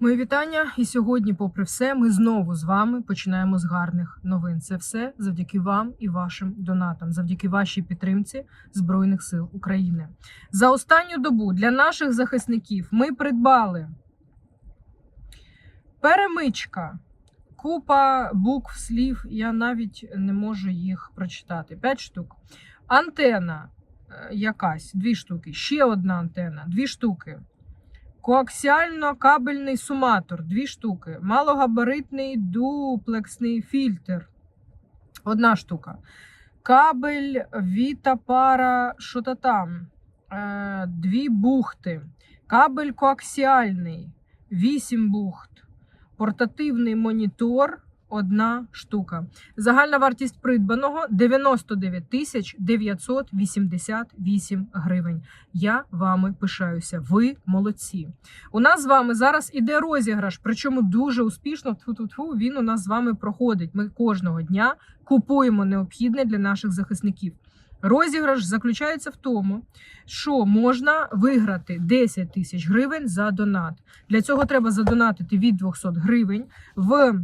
Мої вітання. І сьогодні, попри все, ми знову з вами починаємо з гарних новин. Це все завдяки вам і вашим донатам, завдяки вашій підтримці Збройних сил України. За останню добу для наших захисників ми придбали перемичка, купа букв, слів. Я навіть не можу їх прочитати. П'ять штук. Антена е, якась, дві штуки. Ще одна антена, дві штуки. Коаксіально-кабельний суматор, дві штуки. Малогабаритний дуплексний фільтр. Одна штука. Кабель Віта Пара, що то там. Е, дві бухти. Кабель коаксіальний, вісім бухт. Портативний монітор. Одна штука. Загальна вартість придбаного 99 тисяч 988 гривень. Я вами пишаюся. Ви молодці. У нас з вами зараз іде розіграш, причому дуже успішно. Тфу-тфу-тфу, він у нас з вами проходить. Ми кожного дня купуємо необхідне для наших захисників. Розіграш заключається в тому, що можна виграти 10 тисяч гривень за донат. Для цього треба задонатити від 200 гривень в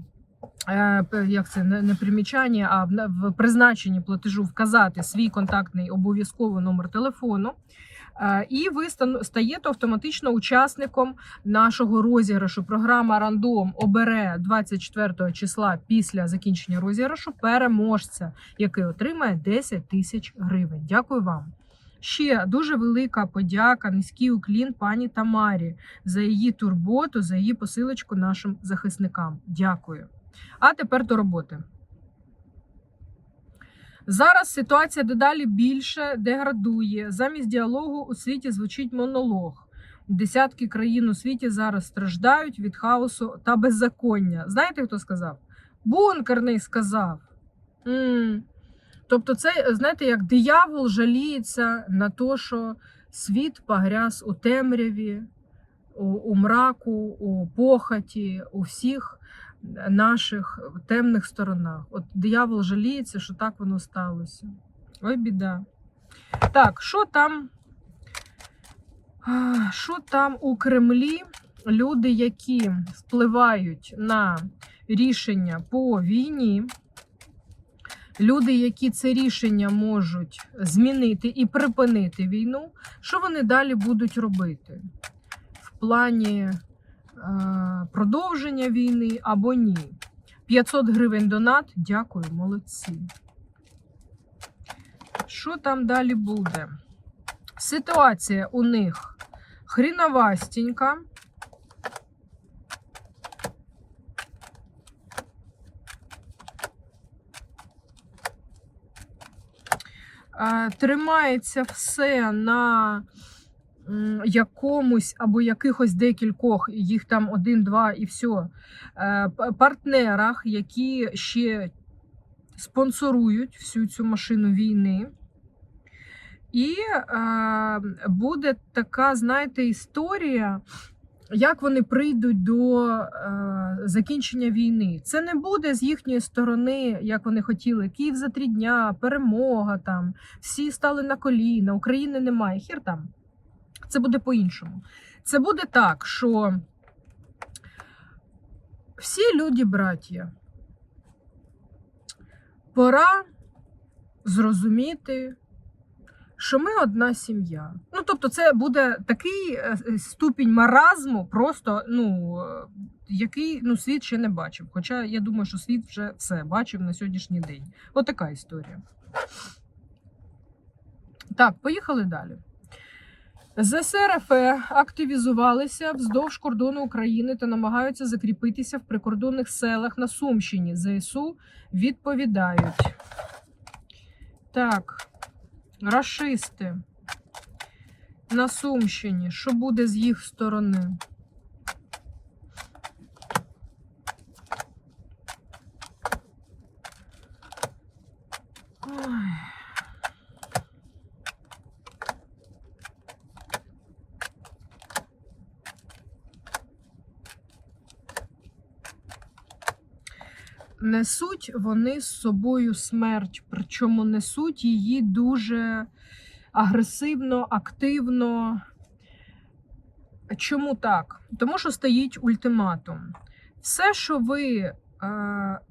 як це не, примічання, а в, призначенні платежу вказати свій контактний обов'язково номер телефону. Е, І ви стаєте автоматично учасником нашого розіграшу. Програма Рандом обере 24 числа після закінчення розіграшу переможця, який отримає 10 тисяч гривень. Дякую вам. Ще дуже велика подяка, низький уклін пані Тамарі за її турботу, за її посилочку нашим захисникам. Дякую. А тепер до роботи. Зараз ситуація дедалі більше деградує. Замість діалогу у світі звучить монолог. Десятки країн у світі зараз страждають від хаосу та беззаконня. Знаєте, хто сказав? Бункерний сказав. м Тобто, це, знаєте, як диявол жаліється на те, що світ погряз у темряві, у, у мраку, у похоті, у всіх наших темних сторонах. От диявол жаліється, що так воно сталося. Ой, біда. Так, що там? Що там у Кремлі? Люди, які впливають на рішення по війні, люди, які це рішення можуть змінити і припинити війну, що вони далі будуть робити? В плані продовження війни або ні. 500 гривень донат. Дякую, молодці. Що там далі буде? Ситуація у них хріновастенька. Е, Тримається все на якомусь або якихось декількох, їх там один-два і все, партнерах, які ще спонсорують всю цю машину війни. І е, буде така, знаєте, історія, як вони прийдуть до е, закінчення війни. Це не буде з їхньої сторони, як вони хотіли. Київ за три дня, перемога там, всі стали на коліна, України немає. Хір там. Це буде по-іншому. Це буде так, що всі люди браття. Пора зрозуміти, що ми одна сім'я. Ну, тобто, це буде такий е, е, ступінь маразму, просто ну, е, який ну, світ ще не бачив. Хоча я думаю, що світ вже все бачив на сьогоднішній день. Отака історія. Так, поїхали далі. ЗСРФ активізувалися вздовж кордону України та намагаються закріпитися в прикордонних селах на Сумщині. ЗСУ відповідають. Так, рашисти на Сумщині. Що буде з їх сторони? Несуть вони з собою смерть, причому несуть її дуже агресивно, активно. Чому так? Тому що стоїть ультиматум. Все, що ви е,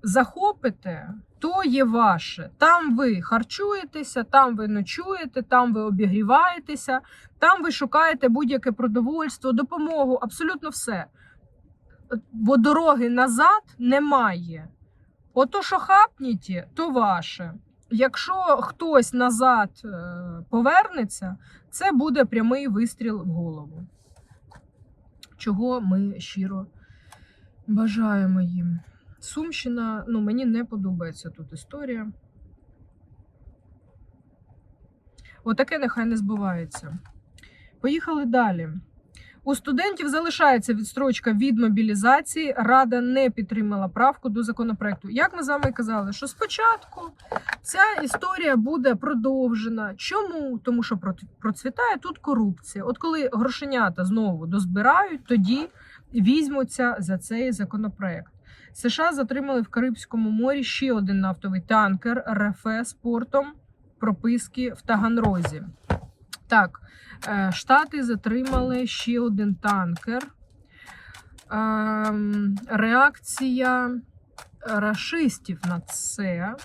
захопите, то є ваше. Там ви харчуєтеся, там ви ночуєте, там ви обігріваєтеся, там ви шукаєте будь-яке продовольство, допомогу, абсолютно все. Бо дороги назад немає. Ото, що хапніті, то ваше. Якщо хтось назад е, повернеться, це буде прямий вистріл в голову. Чого ми щиро бажаємо їм. Сумщина, ну мені не подобається тут історія. Отаке нехай не збувається. Поїхали далі. У студентів залишається відстрочка від мобілізації. Рада не підтримала правку до законопроекту. Як ми з вами казали, що спочатку ця історія буде продовжена. Чому? Тому що процвітає тут корупція. От коли грошенята знову дозбирають, тоді візьмуться за цей законопроект. США затримали в Карибському морі ще один нафтовий танкер РФ з портом прописки в Таганрозі. Так, Штати затримали ще один танкер. Ем, Реакція рашистів на це.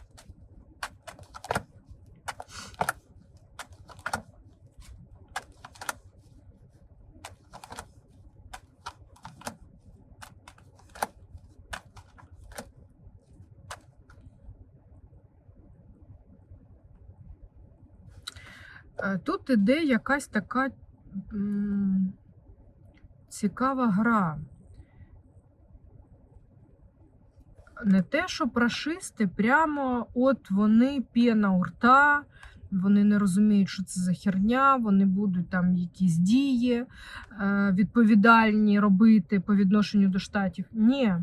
Тут іде якась така цікава гра. Не те, що прашисти, прямо от вони п'єна у рта, вони не розуміють, що це за херня, вони будуть там якісь дії е, відповідальні робити по відношенню до штатів. Ні.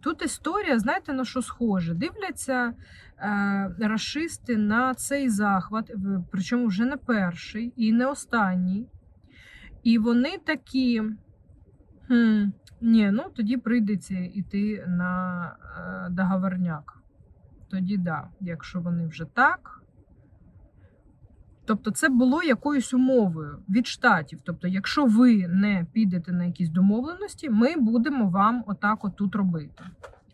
Тут історія, знаєте, на що схоже? Дивляться е, рашисти на цей захват, причому вже не перший і не останній. І вони такі. Хм, ні, ну тоді прийдеться йти на е, договорняк. Тоді да, якщо вони вже так. Тобто, це було якоюсь умовою від штатів. Тобто, якщо ви не підете на якісь домовленості, ми будемо вам отак от тут робити.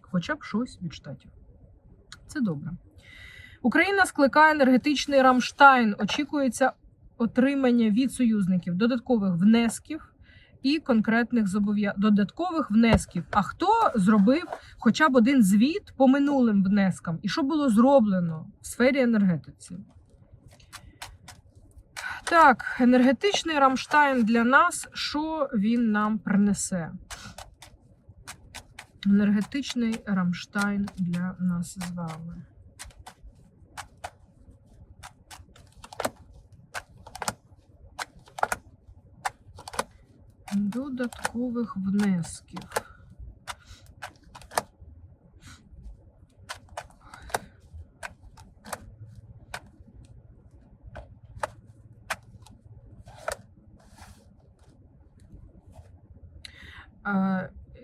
Хоча б щось від штатів. Це добре. Україна скликає енергетичний Рамштайн. Очікується отримання від союзників додаткових внесків і конкретних зобов'я... додаткових внесків. А хто зробив хоча б один звіт по минулим внескам? І що було зроблено в сфері енергетиці? Так, енергетичний Рамштайн для нас, що він нам принесе? Енергетичний Рамштайн для нас з вами. Додаткових внесків.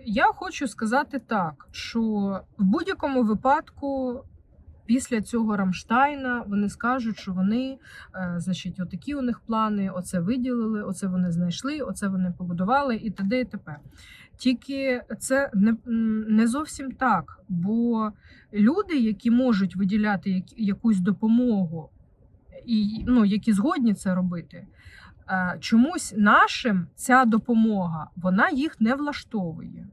Я хочу сказати так, що в будь-якому випадку після цього Рамштайна вони скажуть, що вони, е, значить, отакі у них плани, оце виділили, оце вони знайшли, оце вони побудували і т.д. і т.п. Тільки це не, не зовсім так, бо люди, які можуть виділяти як- якусь допомогу, і ну, які згодні це робити, чомусь нашим ця допомога вона їх не влаштовує.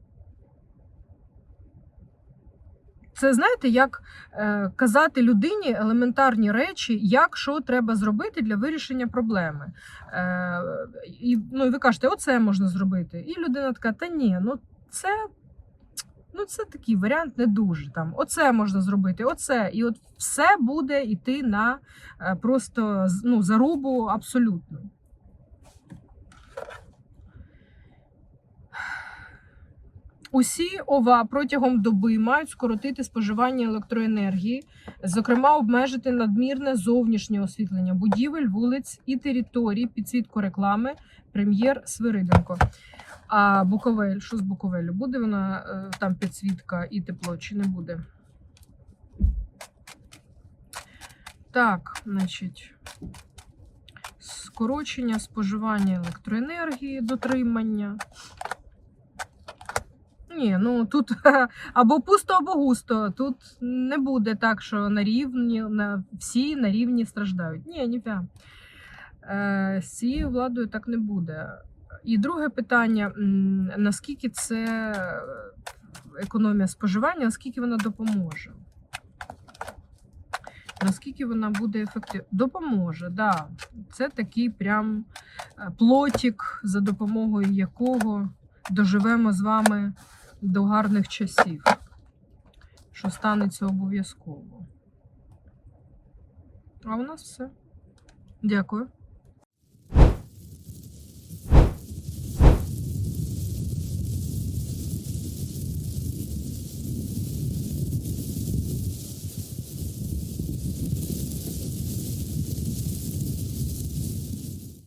Це знаєте, як е, казати людині елементарні речі, як що треба зробити для вирішення проблеми. Е, і, ну, і ви кажете, оце можна зробити. І людина така, та ні, ну це, ну, це такий варіант не дуже. Там, Оце можна зробити, оце. І от все буде йти на е, просто ну, зарубу абсолютно. Усі ОВА протягом доби мають скоротити споживання електроенергії, зокрема, обмежити надмірне зовнішнє освітлення будівель, вулиць і територій, підсвітку реклами, прем'єр Свириденко. А Буковель, що з Буковелю? Буде вона е, там підсвітка і тепло, чи не буде? Так, значить, скорочення споживання електроенергії, дотримання. Ні, ну тут або пусто, або густо. Тут не буде так, що на рівні, на, всі на рівні страждають. Ні, ніфіга. Е, з цією владою так не буде. І друге питання: наскільки це е, економія споживання, наскільки вона допоможе? Наскільки вона буде ефективна? Допоможе. Да. Це такий прям е, плотик, за допомогою якого доживемо з вами до гарних часів, що станеться обов'язково. А у нас все. Дякую.